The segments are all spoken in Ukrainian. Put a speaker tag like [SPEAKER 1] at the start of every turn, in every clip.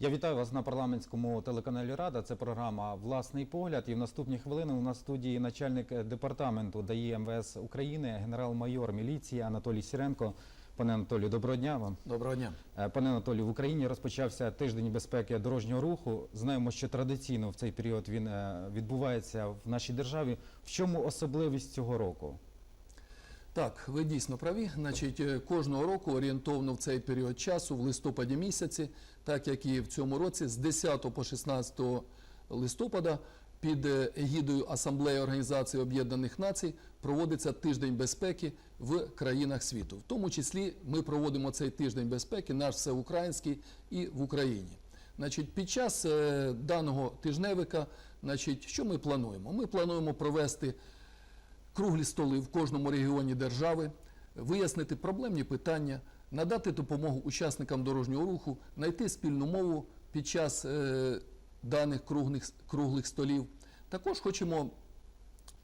[SPEAKER 1] Я вітаю вас на парламентському телеканалі Рада. Це програма Власний погляд. І в наступні хвилини у нас в студії начальник департаменту ДАІ МВС України, генерал-майор міліції Анатолій Сіренко. Пане Анатолію, доброго дня вам.
[SPEAKER 2] Доброго дня.
[SPEAKER 1] Е, Пане Анатолію, в Україні розпочався тиждень безпеки дорожнього руху. Знаємо, що традиційно в цей період він е, відбувається в нашій державі. В чому особливість цього року?
[SPEAKER 2] Так, ви дійсно праві. Значить, е, кожного року орієнтовно в цей період часу, в листопаді місяці, так як і в цьому році, з 10 по 16 листопада під е, егідою Асамблеї Організації Об'єднаних Націй проводиться тиждень безпеки в країнах світу. В тому числі ми проводимо цей тиждень безпеки, наш всеукраїнський і в Україні. Значить, під час е, даного тижневика, значить, що ми плануємо? Ми плануємо провести круглі столи в кожному регіоні держави, вияснити проблемні питання, надати допомогу учасникам дорожнього руху, знайти спільну мову під час е, даних круглих, круглих столів. Також хочемо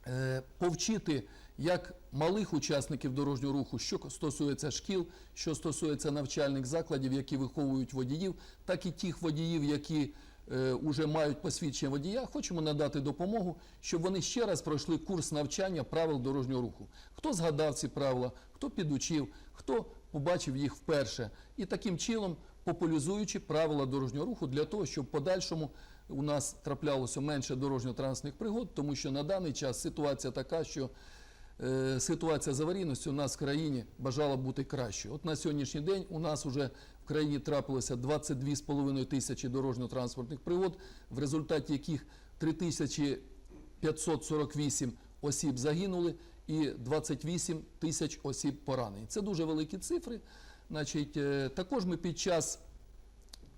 [SPEAKER 2] е, повчити як малих учасників дорожнього руху, що стосується шкіл, що стосується навчальних закладів, які виховують водіїв, так і тих водіїв, які вже мають посвідчення водія, хочемо надати допомогу, щоб вони ще раз пройшли курс навчання правил дорожнього руху. Хто згадав ці правила, хто підучив, хто побачив їх вперше. І таким чином популяризуючи правила дорожнього руху для того, щоб в подальшому у нас траплялося менше дорожньо-транспортних пригод, тому що на даний час ситуація така, що е, ситуація з аварійністю у нас в країні бажала бути кращою. От на сьогоднішній день у нас вже в країні трапилося 22,5 тисячі дорожньо-транспортних пригод, в результаті яких 3548 осіб загинули і 28 тисяч осіб поранені. Це дуже великі цифри. Значить, е, також ми під час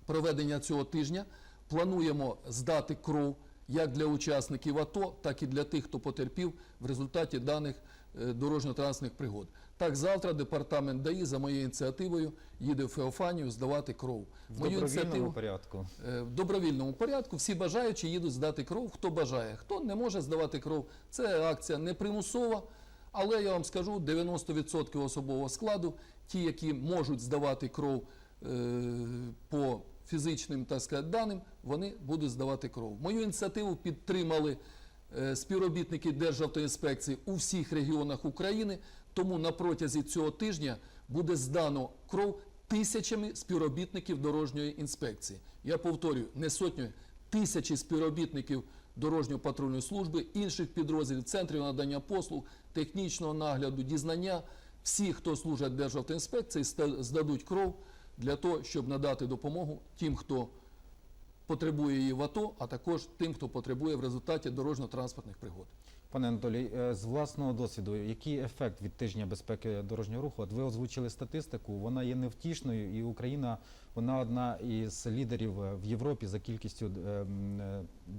[SPEAKER 2] проведення цього тижня плануємо здати кров як для учасників АТО, так і для тих, хто потерпів в результаті даних е, дорожньо-транспортних пригод. Так, завтра департамент ДАІ за моєю ініціативою їде в Феофанію здавати кров.
[SPEAKER 1] В
[SPEAKER 2] Мою
[SPEAKER 1] добровільному порядку.
[SPEAKER 2] Е, в добровільному порядку всі бажаючі їдуть здати кров, хто бажає. Хто не може здавати кров, це акція не примусова. Але я вам скажу, 90% особового складу, ті, які можуть здавати кров е, фізичним так сказати, даним, вони будуть здавати кров. Мою ініціативу підтримали е, співробітники Державтоінспекції у всіх регіонах України. Тому на протязі цього тижня буде здано кров тисячами співробітників дорожньої інспекції. Я повторюю, не сотнею, тисячі співробітників дорожньої патрульної служби, інших підрозділів, центрів надання послуг, технічного нагляду, дізнання. Всі, хто служать Державтоінспекції, здадуть кров для того, щоб надати допомогу тим, хто потребує її в АТО, а також тим, хто потребує в результаті дорожньо-транспортних пригод.
[SPEAKER 1] Пане Анатолій, е, з власного досвіду, який ефект від тижня безпеки дорожнього руху? От ви озвучили статистику, вона є невтішною, і Україна вона одна із лідерів е, в Європі за кількістю е,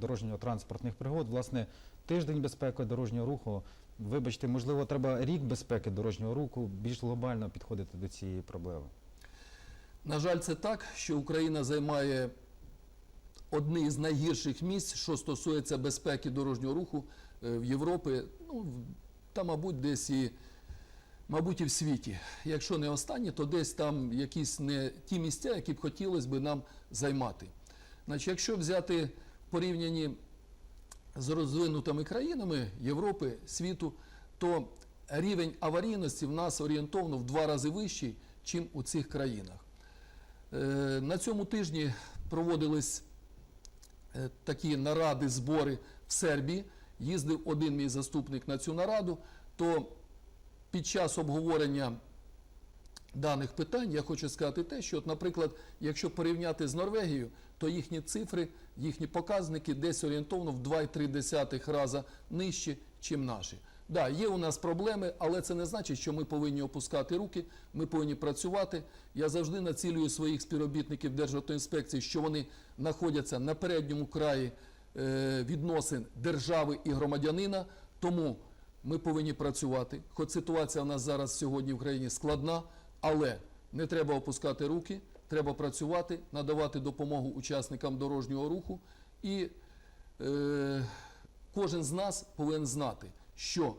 [SPEAKER 1] дорожньо-транспортних пригод. Власне, тиждень безпеки дорожнього руху. Вибачте, можливо, треба рік безпеки дорожнього руху більш глобально підходити до цієї проблеми.
[SPEAKER 2] На жаль, це так, що Україна займає одне із найгірших місць, що стосується безпеки дорожнього руху е, в Європі, ну, та, мабуть, десь і, мабуть, і в світі. Якщо не останні, то десь там якісь не ті місця, які б хотілося б нам займати. Значить, якщо взяти в порівнянні з розвинутими країнами Європи, світу, то рівень аварійності в нас орієнтовно в два рази вищий, ніж у цих країнах. Е, На цьому тижні проводились е, такі наради, збори в Сербії. Їздив один мій заступник на цю нараду, то під час обговорення даних питань я хочу сказати те, що, от, наприклад, якщо порівняти з Норвегією, то їхні цифри, їхні показники десь орієнтовно в 2,3 рази нижчі, ніж наші. Да, є у нас проблеми, але це не значить, що ми повинні опускати руки, ми повинні працювати. Я завжди націлюю своїх співробітників Державтоінспекції, що вони знаходяться на передньому краї е, відносин держави і громадянина. Тому ми повинні працювати. Хоч ситуація в нас зараз сьогодні в країні складна, але не треба опускати руки, треба працювати, надавати допомогу учасникам дорожнього руху. І е, кожен з нас повинен знати, що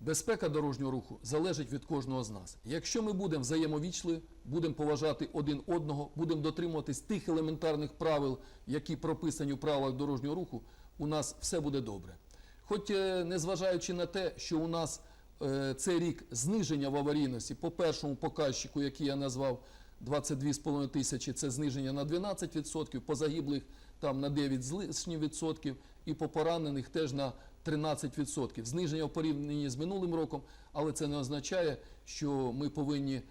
[SPEAKER 2] Безпека дорожнього руху залежить від кожного з нас. Якщо ми будемо взаємовічливі, будемо поважати один одного, будемо дотримуватись тих елементарних правил, які прописані у правилах дорожнього руху, у нас все буде добре. Хоч е, незважаючи на те, що у нас е, цей рік зниження в аварійності по першому показчику, який я назвав 22,5 тисячі, це зниження на 12%, по загиблих там на 9 з лишнім відсотків і по поранених теж на 13%. Зниження в порівнянні з минулим роком, але це не означає, що ми повинні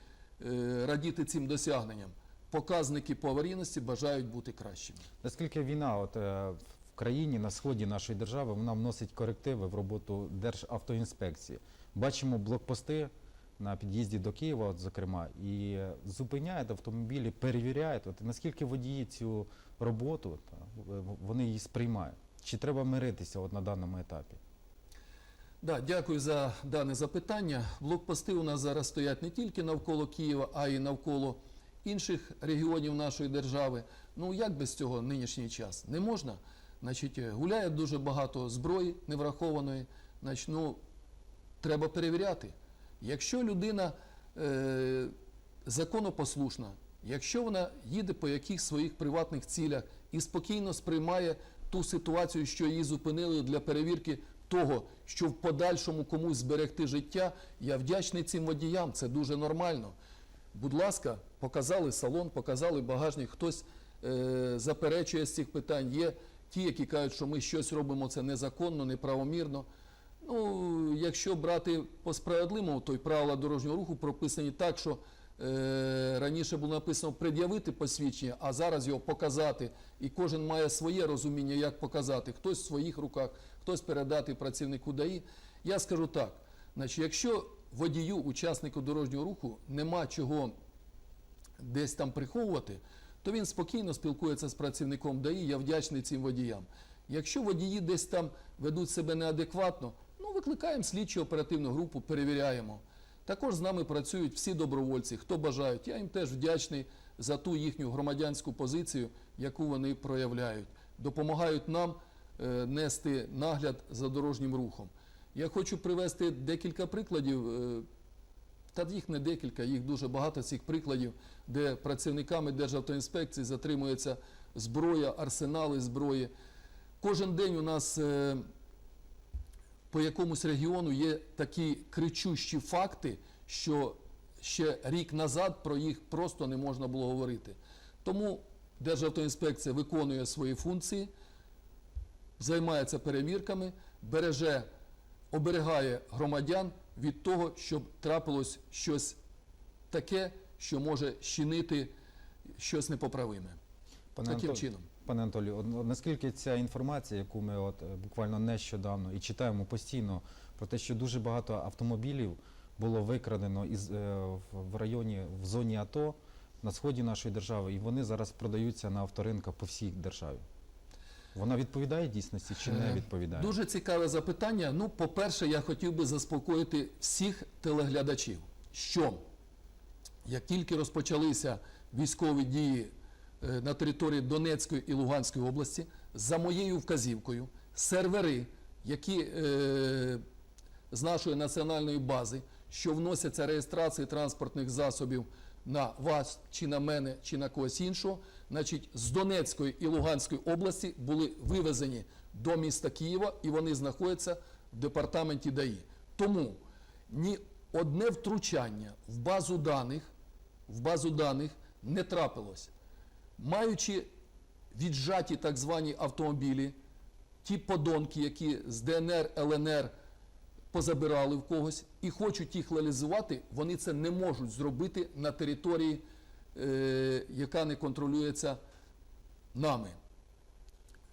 [SPEAKER 2] е, радіти цим досягненням. Показники по аварійності бажають бути кращими.
[SPEAKER 1] Наскільки війна от, е, в країні на сході нашої держави вона вносить корективи в роботу Державтоінспекції. Бачимо блокпости на під'їзді до Києва, от, зокрема, і зупиняють автомобілі, перевіряють. От, наскільки водії цю роботу та, вони її сприймають? Чи треба миритися от, на даному етапі?
[SPEAKER 2] Да, дякую за дане запитання. Блокпости у нас зараз стоять не тільки навколо Києва, а й навколо інших регіонів нашої держави. Ну як без цього нинішній час? Не можна. Значить, е, гуляє дуже багато зброї неврахованої. Значить, ну, треба перевіряти. Якщо людина е, законопослушна, якщо вона їде по якихось своїх приватних цілях і спокійно сприймає ту ситуацію, що її зупинили для перевірки того, що в подальшому комусь зберегти життя, я вдячний цим водіям, це дуже нормально. Будь ласка, показали салон, показали багажник, хтось е, заперечує з цих питань. Є ті, які кажуть, що ми щось робимо це незаконно, неправомірно. Ну, якщо брати по справедливому, то й правила дорожнього руху прописані так, що раніше було написано пред'явити посвідчення, а зараз його показати. І кожен має своє розуміння, як показати. Хтось в своїх руках, хтось передати працівнику ДАІ. Я скажу так: значить, якщо водію, учаснику дорожнього руху, нема чого десь там приховувати, то він спокійно спілкується з працівником ДАІ, я вдячний цим водіям. Якщо водії десь там ведуть себе неадекватно, ну викликаємо слідчу оперативну групу, перевіряємо. Також з нами працюють всі добровольці, хто бажають. Я їм теж вдячний за ту їхню громадянську позицію, яку вони проявляють. Допомагають нам е, нести нагляд за дорожнім рухом. Я хочу привести декілька прикладів. е, та їх не декілька, їх дуже багато цих прикладів, де працівниками Державтоінспекції затримується зброя, арсенали зброї. Кожен день у нас е, по якомусь регіону є такі кричущі факти, що ще рік назад про їх просто не можна було говорити. Тому Державтоінспекція виконує свої функції, займається перевірками, береже, оберігає громадян від того, щоб трапилось щось таке, що може щинити щось непоправиме.
[SPEAKER 1] Пане
[SPEAKER 2] Таким
[SPEAKER 1] Антон-
[SPEAKER 2] чином.
[SPEAKER 1] Пане Анатолію, наскільки ця інформація, яку ми от е, буквально нещодавно і читаємо постійно про те, що дуже багато автомобілів було викрадено із е, в- районі в зоні АТО на сході нашої держави, і вони зараз продаються на авторинках по всій державі. Вона відповідає дійсності чи не
[SPEAKER 2] Е,
[SPEAKER 1] відповідає?
[SPEAKER 2] Дуже цікаве запитання. Ну, по-перше, я хотів би заспокоїти всіх телеглядачів, що як тільки розпочалися військові дії на території Донецької і Луганської області, за моєю вказівкою, сервери, які е, з нашої національної бази, що вносяться реєстрації транспортних засобів на вас, чи на мене, чи на когось іншого, значить, з Донецької і Луганської області були вивезені до міста Києва і вони знаходяться в департаменті ДАІ. Тому ні одне втручання в базу даних, в базу даних не трапилось. Маючи віджаті так звані автомобілі, ті подонки, які з ДНР, ЛНР позабирали в когось і хочуть їх легалізувати, вони це не можуть зробити на території, е, яка не контролюється нами.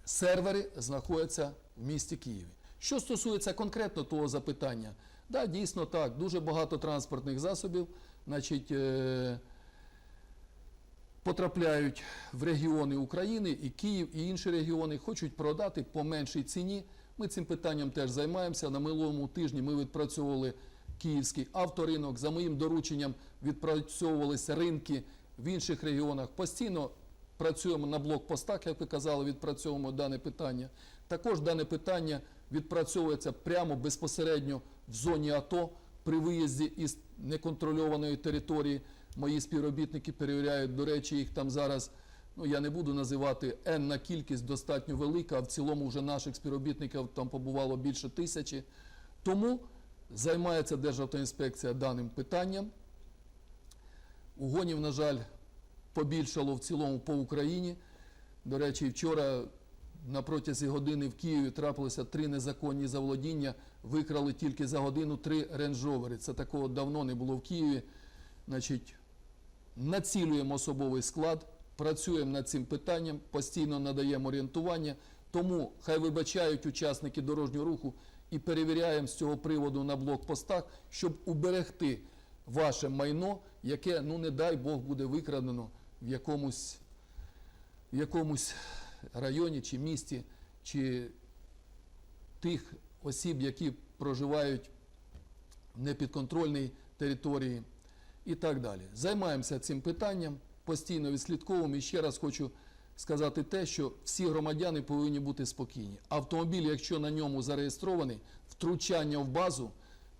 [SPEAKER 2] Сервери знаходяться в місті Києві. Що стосується конкретно того запитання, да, дійсно так, дуже багато транспортних засобів, значить, е, потрапляють в регіони України, і Київ, і інші регіони хочуть продати по меншій ціні. Ми цим питанням теж займаємося. На минулому тижні ми відпрацьовували київський авторинок. За моїм дорученням відпрацьовувалися ринки в інших регіонах. Постійно працюємо на блокпостах, як ви казали, відпрацьовуємо дане питання. Також дане питання відпрацьовується прямо безпосередньо в зоні АТО при виїзді із неконтрольованої території. Мої співробітники перевіряють, до речі, їх там зараз. Ну, я не буду називати енна кількість достатньо велика, а в цілому вже наших співробітників там побувало більше тисячі. Тому займається Державтоінспекція даним питанням. Угонів, на жаль, побільшало в цілому по Україні. До речі, вчора на протязі години в Києві трапилося три незаконні заволодіння. Викрали тільки за годину три рейндж-ровери. Це такого давно не було в Києві. Значить, націлюємо особовий склад, працюємо над цим питанням, постійно надаємо орієнтування. Тому хай вибачають учасники дорожнього руху і перевіряємо з цього приводу на блокпостах, щоб уберегти ваше майно, яке, ну не дай Бог, буде викрадено в якомусь, якомусь районі чи місті, чи тих осіб, які проживають в непідконтрольній території і так далі. Займаємося цим питанням, постійно відслідковуємо. І ще раз хочу сказати те, що всі громадяни повинні бути спокійні. Автомобіль, якщо на ньому зареєстрований, втручання в базу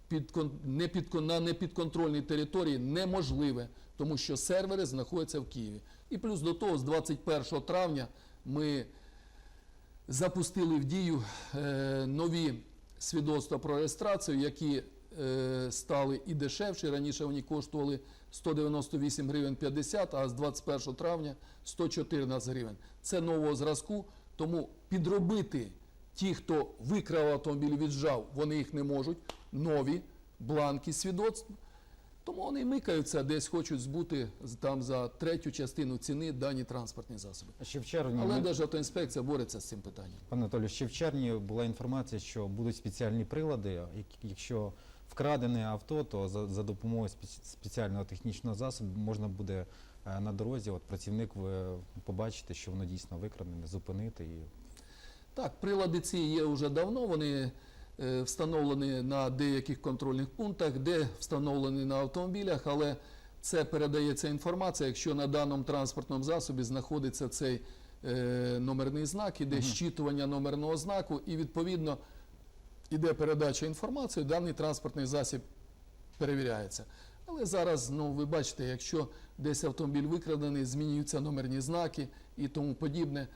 [SPEAKER 2] під, не під, на непідконтрольній території неможливе, тому що сервери знаходяться в Києві. І плюс до того, з 21 травня ми запустили в дію е, нові свідоцтва про реєстрацію, які стали і дешевші. Раніше вони коштували 198 гривень 50, а з 21 травня 114 гривень. Це нового зразку, тому підробити ті, хто викрав автомобіль, віджав, вони їх не можуть. Нові бланки свідоцтв. Тому вони микаються, десь хочуть збути там за третю частину ціни дані транспортні засоби.
[SPEAKER 1] Ще в червні
[SPEAKER 2] Але
[SPEAKER 1] ми-
[SPEAKER 2] Державтоінспекція бореться з цим питанням.
[SPEAKER 1] Пане Анатолію, ще в червні була інформація, що будуть спеціальні прилади. Якщо вкрадене авто, то за, за допомогою спе- спеціального технічного засобу можна буде е, на дорозі, от працівник ви побачити, що воно дійсно викрадене, зупинити і
[SPEAKER 2] Так, прилади ці є вже давно. Вони е, встановлені на деяких контрольних пунктах, де встановлені на автомобілях, але це передається інформація, якщо на даному транспортному засобі знаходиться цей е, номерний знак, іде
[SPEAKER 1] Мгм.
[SPEAKER 2] щитування номерного знаку, і відповідно іде передача інформації, даний транспортний засіб перевіряється. Але зараз, ну ви бачите, якщо десь автомобіль викрадений, змінюються номерні знаки і тому подібне.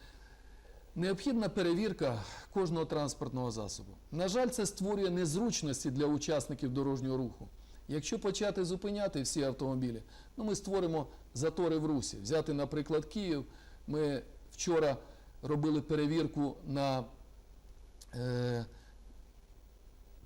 [SPEAKER 2] Необхідна перевірка кожного транспортного засобу. На жаль, це створює незручності для учасників дорожнього руху. Якщо почати зупиняти всі автомобілі, ну ми створимо затори в русі. Взяти, наприклад, Київ. Ми вчора робили перевірку на е,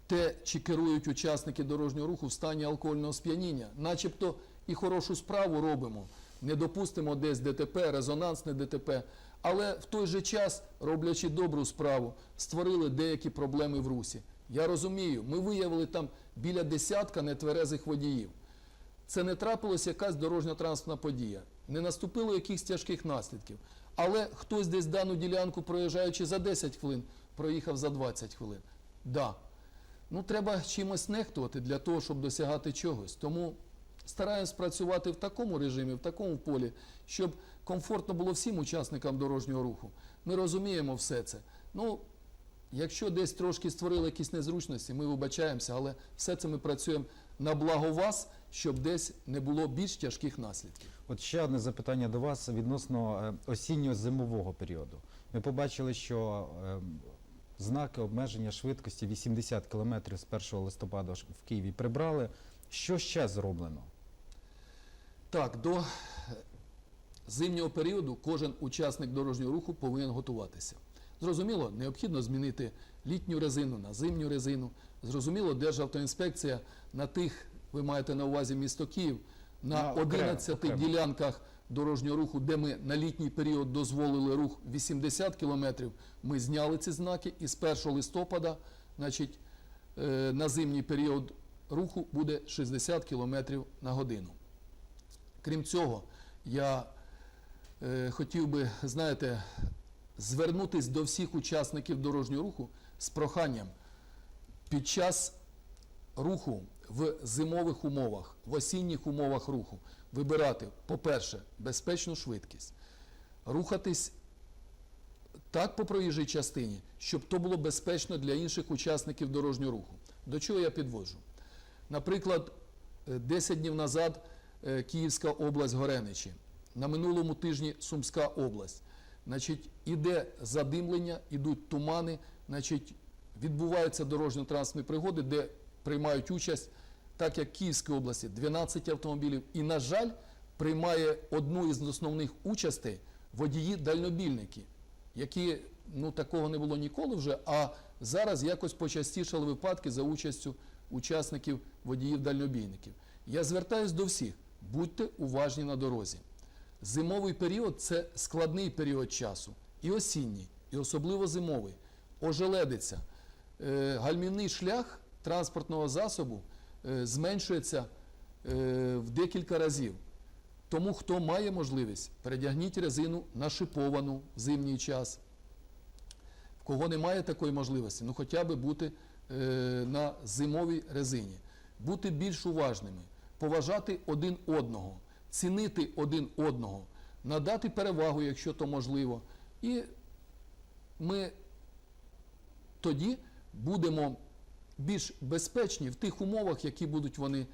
[SPEAKER 2] те, чи керують учасники дорожнього руху в стані алкогольного сп'яніння. Начебто і хорошу справу робимо. Не допустимо десь ДТП, резонансне ДТП. Але в той же час, роблячи добру справу, створили деякі проблеми в русі. Я розумію, ми виявили там біля десятка нетверезих водіїв. Це не трапилася якась дорожньо-транспортна подія, не наступило якихось тяжких наслідків. Але хтось десь дану ділянку, проїжджаючи за 10 хвилин, проїхав за 20 хвилин. Да. Ну, треба чимось нехтувати для того, щоб досягати чогось. Тому стараємось працювати в такому режимі, в такому полі, щоб комфортно було всім учасникам дорожнього руху. Ми розуміємо все це. Ну, якщо десь трошки створили якісь незручності, ми вибачаємося, але все це ми працюємо на благо вас, щоб десь не було більш тяжких наслідків.
[SPEAKER 1] От ще одне запитання до вас відносно е, осінньо-зимового періоду. Ми побачили, що е, знаки обмеження швидкості 80 км з 1 листопада в Києві прибрали. Що ще зроблено?
[SPEAKER 2] Так, до зимнього періоду кожен учасник дорожнього руху повинен готуватися. Зрозуміло, необхідно змінити літню резину на зимню резину. Зрозуміло, Державтоінспекція на тих, ви маєте на увазі місто Київ, на
[SPEAKER 1] На окремо,
[SPEAKER 2] 11
[SPEAKER 1] окремо.
[SPEAKER 2] ділянках дорожнього руху, де ми на літній період дозволили рух 80 кілометрів, ми зняли ці знаки і з 1 листопада, значить, е, на зимній період руху буде 60 кілометрів на годину. Крім цього, я е, хотів би, знаєте, звернутися до всіх учасників дорожнього руху з проханням під час руху в зимових умовах, в осінніх умовах руху вибирати, по-перше, безпечну швидкість, рухатись так по проїжджій частині, щоб то було безпечно для інших учасників дорожнього руху. До чого я підводжу? Наприклад, е, 10 днів назад е, Київська область Гореничі, на минулому тижні Сумська область. Значить, іде задимлення, ідуть тумани, значить, відбуваються дорожньо-транспортні пригоди, де приймають участь, так як в Київській області 12 автомобілів. І, на жаль, приймає одну із основних участей водії-дальнобільники, які ну, такого не було ніколи вже, а зараз якось почастішали випадки за участю учасників водіїв-дальнобійників. Я звертаюся до всіх, будьте уважні на дорозі. Зимовий період це складний період часу, і осінній, і особливо зимовий. Ожеледиться. Е, Гальмівний шлях транспортного засобу зменшується е, в декілька разів. Тому хто має можливість, передягніть резину на шиповану в зимній час. В кого немає такої можливості, ну хоча б бути е, на зимовій резині, бути більш уважними, поважати один одного, цінити один одного, надати перевагу, якщо то можливо. І ми тоді будемо більш безпечні в тих умовах, які будуть вони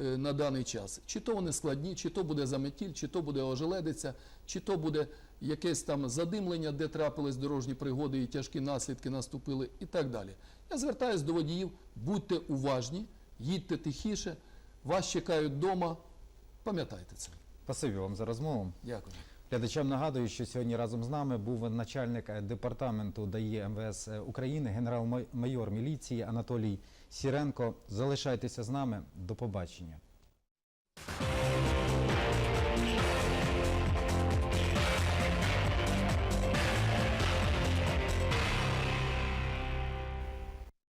[SPEAKER 2] е, на даний час. Чи то вони складні, чи то буде заметіль, чи то буде ожеледиця, чи то буде якесь там задимлення, де трапились дорожні пригоди і тяжкі наслідки наступили, і так далі. Я звертаюся до водіїв, будьте уважні, їдьте тихіше, вас чекають вдома. Пам'ятайте це.
[SPEAKER 1] Спасибі вам за розмову.
[SPEAKER 2] Дякую.
[SPEAKER 1] Глядачам нагадую, що сьогодні разом з нами був начальник департаменту ДАІ МВС України, генерал-майор міліції Анатолій Сіренко. Залишайтеся з нами. До побачення.